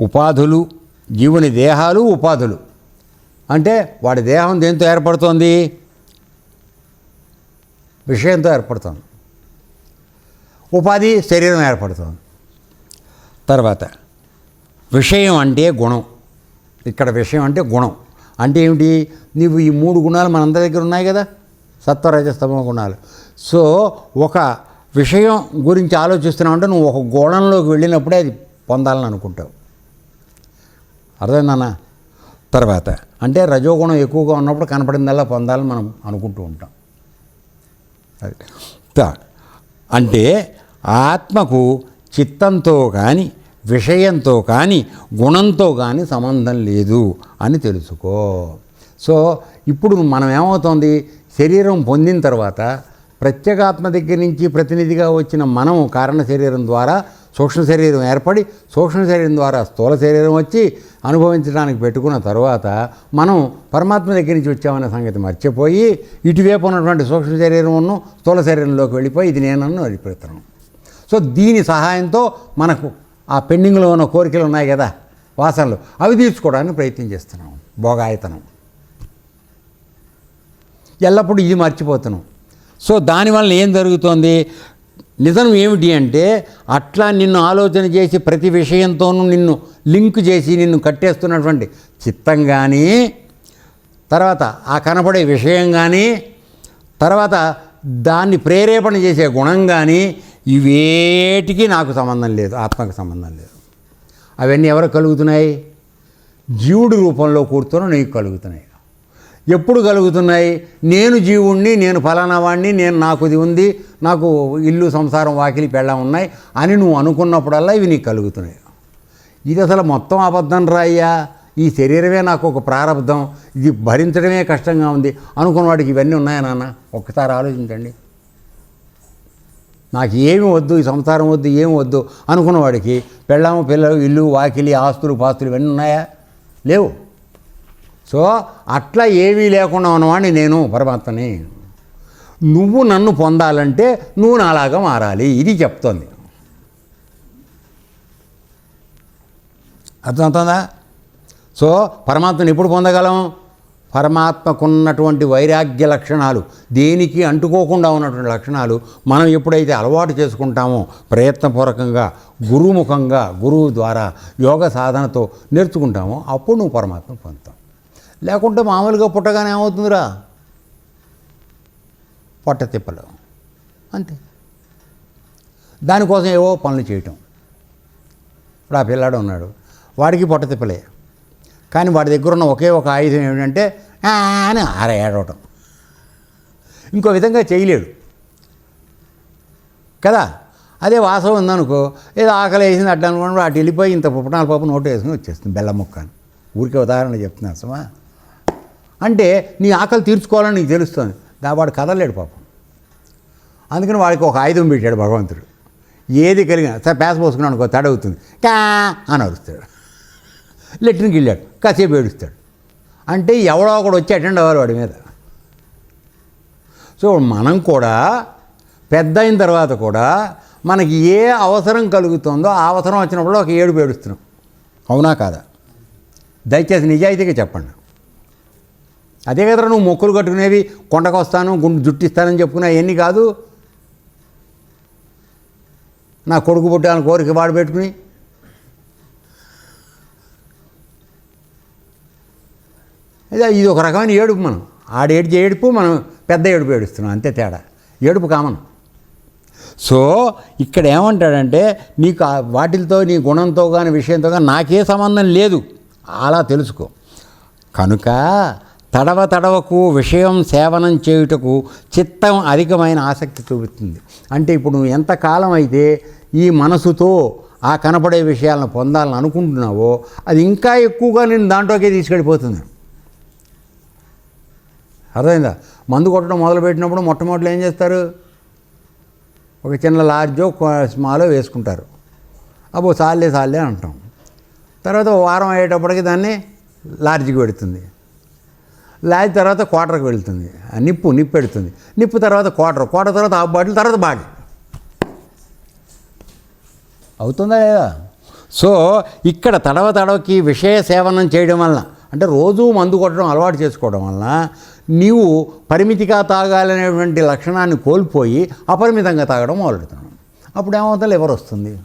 ఉపాధులు జీవుని దేహాలు ఉపాధులు. అంటే వాడి దేహం దేంతో ఏర్పడుతోంది? విషయంతో ఏర్పడుతోంది. ఉపాధి శరీరం ఏర్పడుతోంది. తర్వాత విషయం అంటే గుణం. ఇక్కడ విషయం అంటే గుణం. అంటే ఏమిటి? నీవు ఈ మూడు గుణాలు మనందరి దగ్గర ఉన్నాయి కదా? సత్వరజస్తమ గుణాలు. సో ఒక విషయం గురించి ఆలోచిస్తున్నావు అంటే నువ్వు ఒక గుణంలోకి వెళ్ళినప్పుడే అది పొందాలని అనుకుంటావు. అర్థమైందన్నా తర్వాత అంటే రజోగుణం ఎక్కువగా ఉన్నప్పుడు కనపడిందల్లా పొందాలని మనం అనుకుంటూ ఉంటాం. త- అంటే ఆత్మకు చిత్తంతో కానీ విషయంతో కానీ గుణంతో కానీ సంబంధం లేదు అని తెలుసుకో. సో ఇప్పుడు మనం ఏమవుతోంది? శరీరం పొందిన తర్వాత ప్రత్యేగాత్మ దగ్గర నుంచి ప్రతినిధిగా వచ్చిన మనం కారణ శరీరం ద్వారా సూక్ష్మ శరీరం ఏర్పడి సూక్ష్మ శరీరం ద్వారా స్థూల శరీరం వచ్చి అనుభవించడానికి పెట్టుకున్న తర్వాత మనం పరమాత్మ దగ్గర నుంచి వచ్చామనే సంగతి మర్చిపోయి ఇటువైపు ఉన్నటువంటి సూక్ష్మ శరీరం స్థూల శరీరంలోకి వెళ్ళిపోయి ఇది నేనన్ను వెళ్ళిపోతున్నాం సో దీని సహాయంతో మనకు ఆ పెండింగ్లో ఉన్న కోరికలు ఉన్నాయి కదా వాసనలు అవి తీర్చుకోవడానికి ప్రయత్నం చేస్తున్నాం భోగాయతనం. ఎల్లప్పుడూ ఇది మర్చిపోతున్నాం. సో దానివల్ల ఏం జరుగుతోంది? నిజం ఏమిటి అంటే అట్లా నిన్ను ఆలోచన చేసి ప్రతి విషయంతోనూ నిన్ను లింక్ చేసి నిన్ను కట్టేస్తున్నటువంటి చిత్తం కానీ తర్వాత ఆ కనపడే విషయం కానీ తర్వాత దాన్ని ప్రేరేపణ చేసే గుణం కానీ ఇవేటికి నాకు సంబంధం లేదు ఆత్మకు సంబంధం లేదు. అవన్నీ ఎవరు కలుగుతున్నాయి? జీవుడి రూపంలో కూర్చొని నీకు కలుగుతున్నాయి. ఎప్పుడు కలుగుతున్నాయి? నేను జీవుణ్ణి నేను ఫలానా వాడిని నేను నాకు ఇది ఉంది నాకు ఇల్లు సంసారం వాకిలి పెళ్ళ ఉన్నాయి అని నువ్వు అనుకున్నప్పుడల్లా ఇవి నీకు కలుగుతున్నాయి. ఇది అసలు మొత్తం అబద్ధం రాయ్యా ఈ శరీరమే నాకు ఒక ప్రారంధం ఇది భరించడమే కష్టంగా ఉంది. అనుకున్న వాడికి ఇవన్నీ ఉన్నాయా నాన్న? ఒక్కసారి ఆలోచించండి. నాకు ఏమి వద్దు ఈ సంసారం వద్దు ఏమి వద్దు అనుకున్న వాడికి పెళ్ళాము పిల్లలు ఇల్లు వాకిలి ఆస్తులు పాస్తులు ఇవన్నీ ఉన్నాయా? లేవు. సో అట్లా ఏమీ లేకుండా ఉన్నవాడిని నేను పరమాత్మని. నువ్వు నన్ను పొందాలంటే నువ్వు నాలాగా మారాలి ఇది చెప్తోంది. అర్థమవుతుందా? సో పరమాత్మను ఎప్పుడు పొందగలం? పరమాత్మకున్నటువంటి వైరాగ్య లక్షణాలు దేనికి అంటుకోకుండా ఉన్నటువంటి లక్షణాలు మనం ఎప్పుడైతే అలవాటు చేసుకుంటామో ప్రయత్నపూర్వకంగా గురుముఖంగా గురువు ద్వారా యోగ సాధనతో నేర్చుకుంటామో అప్పుడు నువ్వు పరమాత్మ పొందుతావు. లేకుంటే మామూలుగా పుట్టగానే ఏమవుతుందిరా? పొట్ట తిప్పలు. అంతే. దానికోసం ఏవో పనులు చేయటం. ఇప్పుడు ఆ పిల్లాడు ఉన్నాడు. వాడికి పొట్ట తిప్పలే. కానీ వాడి దగ్గర ఉన్న ఒకే ఒక ఆయుధం ఏమిటంటే అని ఆర ఏడవటం. ఇంకో విధంగా చేయలేడు. కదా? అదే వాసవం ఉందనుకో ఏదో ఆకలి వేసింది అడ్డానుకోండి అటు వెళ్ళిపోయి ఇంత పుప్పనాల పప్పు నోటు వేసుకుని వచ్చేస్తుంది బెల్లం ముక్క అని. ఊరికే ఉదాహరణ చెప్తున్నా సమా అంటే నీ ఆకలి తీర్చుకోవాలని నీకు తెలుస్తుంది. దా వాడు కదలలేడు పాపం. అందుకని వాడికి ఒక ఆయుధం పెట్టాడు భగవంతుడు. ఏది కలిగిన సరే పేస పోసుకున్నాడు అనుకో తడవుతుంది. కా అని అరుస్తాడు. లెట్రిన్కి వెళ్ళాడు కాసేపు ఏడుస్తాడు. అంటే ఎవడో ఒకడు వచ్చి అటెండ్ అవ్వాలి వాడి మీద. సో మనం కూడా పెద్ద అయిన తర్వాత కూడా మనకి ఏ అవసరం కలుగుతుందో ఆ అవసరం వచ్చినప్పుడు ఒక ఏడుపు ఏడుస్తున్నాం. అవునా కాదా? దయచేసి నిజాయితీగా చెప్పండి. అదే కదరా నువ్వు మొక్కులు కట్టుకునేవి కొండకు వస్తాను గుండు జుట్టిస్తానని చెప్పుకున్నా అవన్నీ కాదు. నా కొడుకు పుట్టాలని కోరిక వాడు పెట్టుకుని. ఇదే ఇది ఒక రకమైన ఏడుపు మనం. ఆడ ఏడుపు మనం పెద్ద ఏడుపు ఏడుస్తున్నాం అంతే తేడా. ఏడుపు కామన్. సో ఇక్కడ ఏమంటాడంటే నీకు వాటితో నీ గుణంతో కానీ విషయంతో కానీ నాకే సంబంధం లేదు. అలా తెలుసుకో. కనుక తడవ తడవకు విషయం సేవనం చేయుటకు చిత్తం అధికమైన ఆసక్తి చూపుతుంది. అంటే ఇప్పుడు నువ్వు ఎంతకాలం అయితే ఈ మనసుతో ఆ కనపడే విషయాలను పొందాలని అనుకుంటున్నావో అది ఇంకా ఎక్కువగా నేను దాంట్లోకే తీసుకెళ్ళిపోతుంది. అర్థమైందా? మందు కొట్టడం మొదలుపెట్టినప్పుడు మొట్టమొదటి ఏం చేస్తారు? ఒక చిన్న లార్జో స్మాలో వేసుకుంటారు. అబ్బో సాలే సాలే అంటాం. తర్వాత వారం అయ్యేటప్పటికి దాన్ని లార్జ్కి పెడుతుంది. లార్జ్ తర్వాత క్వార్టర్కి వెళుతుంది. ఆ నిప్పు నిప్పు పెడుతుంది. నిప్పు తర్వాత క్వార్టర్ క్వార్టర్ తర్వాత హాఫ్ బాటిల్ తర్వాత బాటిల్. అవుతుందా లేదా? సో ఇక్కడ తడవ తడవకి విషయ సేవనం చేయడం వలన అంటే రోజూ మందు కొట్టడం అలవాటు చేసుకోవడం వలన నీవు పరిమితిగా తాగాలనేటువంటి లక్షణాన్ని కోల్పోయి అపరిమితంగా తాగడం మొదలెడుతున్నాం అప్పుడు ఏమవుతుంది? లివర్ వస్తుంది.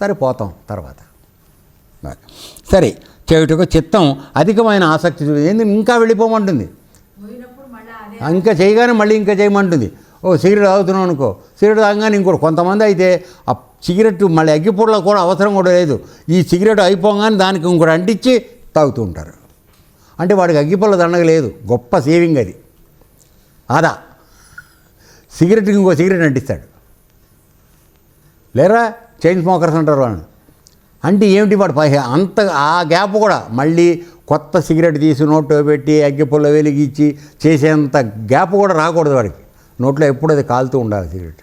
సరే పోతాం తర్వాత. సరే. చేయుటకు చిత్తం అధికమైన ఆసక్తి చూపి ఇంకా వెళ్ళిపోమంటుంది. ఇంకా చేయగానే మళ్ళీ ఇంకా చేయమంటుంది. ఓ సిగరెట్ తాగుతున్నాం అనుకో సిగరెట్ తాగగానే ఇంకోటి కొంతమంది అయితే ఆ సిగరెట్ మళ్ళీ అగ్గిపూడలో కూడా అవసరం కూడా లేదు. ఈ సిగరెట్ అయిపోగానే దానికి ఇంకోటి అంటించి తాగుతూ ఉంటారు. అంటే వాడికి అగ్గిపుల్ల దండగ లేదు గొప్ప సేవింగ్ అది. ఆదా. సిగరెట్కి ఇంకో సిగరెట్ అంటిస్తాడు. లేరా? చైన్ స్మోకర్స్ అంటారు వాళ్ళు అంటే ఏమిటి వాడు పై అంత ఆ గ్యాప్ కూడా మళ్ళీ కొత్త సిగరెట్ తీసి నోట్లో పెట్టి అగ్గిపుల్ల వెలిగించి చేసేంత గ్యాప్ కూడా రాకూడదు వాడికి. నోట్లో ఎప్పుడు అది కాలుతూ ఉండాలి సిగరెట్.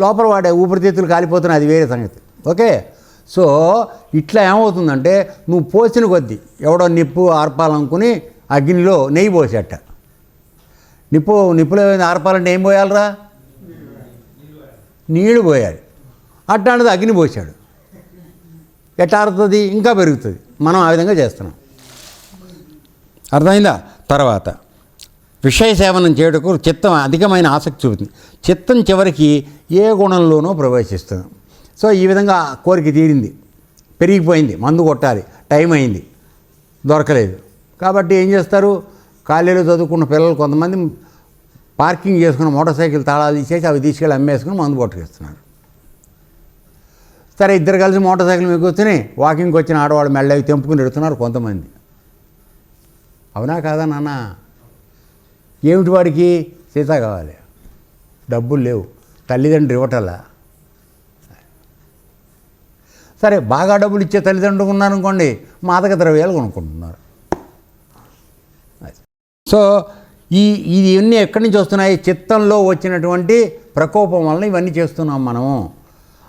లోపల వాడే ఊపిరితిత్తులు కాలిపోతున్నాయి అది వేరే సంగతి. ఓకే? సో ఇట్లా ఏమవుతుందంటే నువ్వు పోసిన కొద్దీ ఎవడో నిప్పు ఆర్పాలనుకుని అగ్నిలో నెయ్యి పోసేట. నిప్పు నిప్పులో ఆర్పాలంటే ఏం పోయాలరా? నీళ్ళు పోయాలి. అట్లాంటిది అగ్ని పోసాడు ఎటారుతుంది ఇంకా పెరుగుతుంది. మనం ఆ విధంగా చేస్తున్నాం. అర్థమైందా? తర్వాత విషయ సేవనం చేయుటకు చిత్తం అధికమైన ఆసక్తి చూపుతుంది చిత్తం చివరికి ఏ గుణంలోనూ ప్రవేశిస్తుంది. సో ఈ విధంగా కోరిక తీరింది. పెరిగిపోయింది. మందు కొట్టాలి. టైం అయింది. దొరకలేదు. కాబట్టి ఏం చేస్తారు? కాలేజీలో చదువుకున్న పిల్లలు కొంతమంది పార్కింగ్ చేసుకున్న మోటార్ సైకిల్ తాళాలు తీసేసి అవి తీసుకెళ్ళి అమ్మేసుకుని మందు కొట్టుకేస్తున్నారు. సరే ఇద్దరు కలిసి మోటార్ సైకిల్ మీద వచ్చినాయి వాకింగ్కి వచ్చిన ఆడవాళ్ళు మెళ్ళవి తెంపుకుని ఎడుతున్నారు కొంతమంది. అవునా కాదా నాన్న? ఏమిటి వాడికి? సీత కావాలి. డబ్బులు లేవు. తల్లిదండ్రులు ఇవ్వటల్లా సరే బాగా డబ్బులు ఇచ్చే తల్లిదండ్రులు ఉన్నారనుకోండి మాదక ద్రవ్యాలు కొనుక్కుంటున్నారు. సో ఈ ఇవన్నీ ఎక్కడి నుంచి వస్తున్నాయి? చిత్తంలో వచ్చినటువంటి ప్రకోపం వలన ఇవన్నీ చేస్తున్నాం మనము.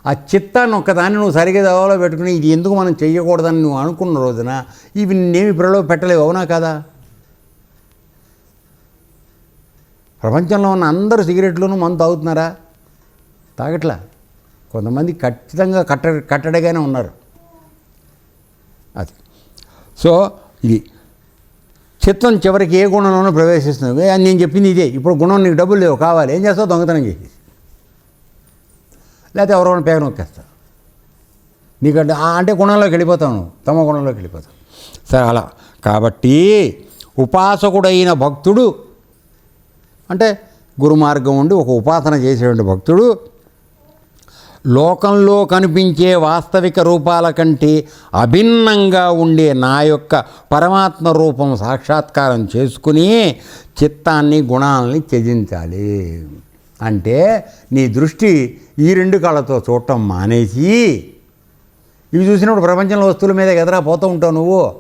ఆ చిత్తాన్ని ఒక్కదాన్ని నువ్వు సరిగా దవాలో పెట్టుకుని ఇది ఎందుకు మనం చేయకూడదని నువ్వు అనుకున్న రోజున ఇవి నేమి ప్రలో పెట్టలేవు అవునా కదా? ప్రపంచంలో ఉన్న అందరూ సిగరెట్లను మందు తాగుతున్నారా? తాగట్లా? కొంతమంది ఖచ్చితంగా కట్ట కట్టడిగానే ఉన్నారు. అది. సో ఇది చిత్తం చివరికి ఏ గుణంలోనూ ప్రవేశిస్తుంది. నేను చెప్పింది ఇదే. ఇప్పుడు గుణం నీకు డబ్బులు లేవు కావాలి. ఏం చేస్తావు దొంగతనం చేసి లేకపోతే ఎవరో పేరు నొక్కేస్తావు నీకంటే అంటే గుణంలోకి వెళ్ళిపోతాను తమ గుణంలోకి వెళ్ళిపోతాను సరే అలా. కాబట్టి ఉపాసకుడైన భక్తుడు అంటే గురుమార్గం ఉండి ఒక ఉపాసన చేసేటువంటి భక్తుడు లోకంలో కనిపించే వాస్తవిక రూపాల కంటే అభిన్నంగా ఉండే నా యొక్క పరమాత్మ రూపం సాక్షాత్కారం చేసుకుని చిత్తాన్ని గుణాలని త్యజించాలి. అంటే నీ దృష్టి ఈ రెండు కళ్ళతో చూడటం మానేసి ఇవి చూసినప్పుడు ప్రపంచంలో వస్తువుల మీద ఎదరా పోతూ ఉంటావు నువ్వు.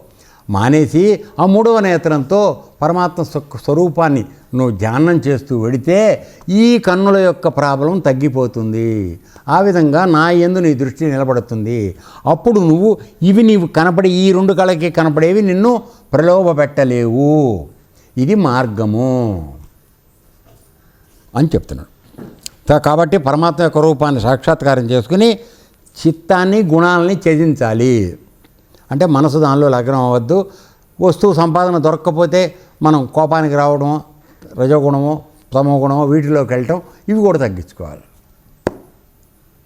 మానేసి ఆ మూడవ నేత్రంతో పరమాత్మ స్వరూపాన్ని నువ్వు ధ్యానం చేస్తూ వెడితే ఈ కన్నుల యొక్క ప్రాబ్లం తగ్గిపోతుంది. ఆ విధంగా నా ఎందు నీ దృష్టి నిలబడుతుంది. అప్పుడు నువ్వు ఇవి నీవు కనపడే ఈ రెండు కళకి కనపడేవి నిన్ను ప్రలోభ పెట్టలేవు ఇది మార్గము. అని చెప్తున్నాడు. కాబట్టి పరమాత్మ యొక్క రూపాన్ని సాక్షాత్కారం చేసుకుని చిత్తాన్ని గుణాలని త్యజించాలి. అంటే మనసు దానిలో లగ్నం అవ్వద్దు. వస్తువు సంపాదన దొరక్కపోతే మనం కోపానికి రావడము రజోగుణము తమో గుణము వీటిలోకి వెళ్ళటం ఇవి కూడా తగ్గించుకోవాలి.